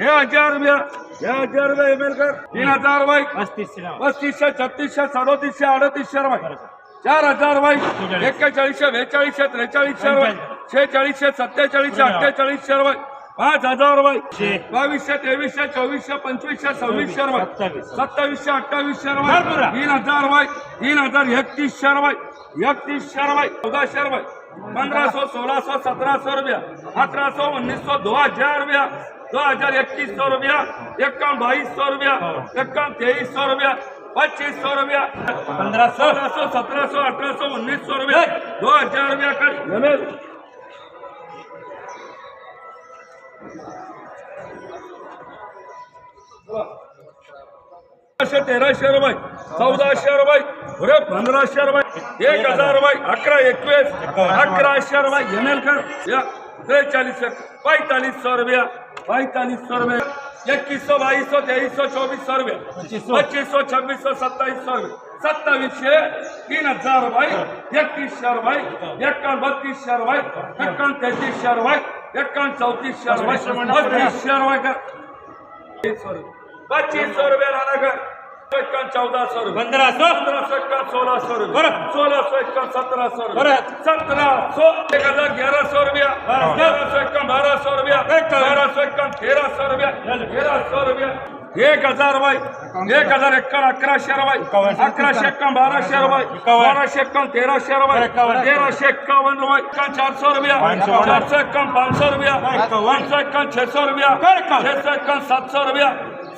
हे हजार रुपया हे हजार रुपये एम एल कर तीन हजार बाई. पस्तीसशे पस्तीसशे छत्तीसशे सदोतीसशे अडतीसशे रुपये चार हजार रुपये एक्केचाळीसशे बेचाळीसशे त्रेचाळीसशे रुपये शेहेचाळीसशे सत्तेचाळीसशे अठ्ठेचाळीसशे रुपये पाच हजार रुपये बावीसशे तेवीसशे चोवीसशे पंचवीसशे सव्वीसशे रुपये सत्तावीस. सत्तावीसशे अठ्ठावीसशे रुपये. तीन हजार रुपये तीन हजार एकतीसशे रुपये एकतीसशे रुपये चौदाशे रुपये पंद्रह सौ सोलह सौ सत्रह सौ रुपया. अठारह सौ उन्नीस सौ दो हजार रुपया. दो हजार इक्कीस सौ रुपया इक्यावन बाईस सौ रुपया इक्यावन तेईस सौ रुपया पच्चीस सौ रुपया पंद्रह सौ सोलह सौ सत्रह सौ अठारह सौ उन्नीस सौ रुपया दो हजार रुपया कर तेराशे तेराशे रुपये चौदाशे रुपये अरे पंधराशे रुपये एक हजार रुपये अकरा एकवीस अकराशे रुपये एम कर या त्रेचालीस पैंतालीस सौ रुपया पैंतालीस सौ रुपये इक्कीस सौ बाईस सौ तेईस सौ चौबीस सौ रुपये पच्चीस सौ छब्बीस सौ सत्ताईस सौ रुपये सत्तावीसशे तीन हजार रुपये एकतीसशे रुपये एकावन्न बत्तीसशे रुपये एकावन्न तेहतीसशे रुपये एकावन्न चौतीसशे रुपये बत्तीसशे रुपये कर पच्चीस सौ रुपये लाना कर चौदह सौ रुपये पंद्रह सौ पंद्रह सौ इक्यावन सोलह सौ रुपये. सोलह सौ इक्यावन सत्रह सौ रुपये. सत्रह सौ एक हजार ग्यारह सौ रुपया. ग्यारह सौ इक्यावन बारह सौ रुपया इक्यावन. बारह तेरह सौ रुपया तेरह सौ रुपया एक हजार रुपये एक हजार एक्कावन्न अकराशे रुपये. अकराशे एक्कावन्न बाराशे रुपये. बाराशे एक्कावन्न तेराशे रुपये. तेराशे एक्कावन्न रुपये चार सौ रुपया. चार सौ एक्कावन्न पाँच सौ रुपया. पाँच सौ एक्कावन्न छह सौ रुपया. छह सौ एक्कावन्न सात सौ रुपया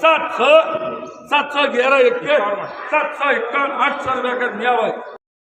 सात सौ सात सौ ग्यारह इक्कीस सात सौ इक्यावन आठ सौ रुपया का भाई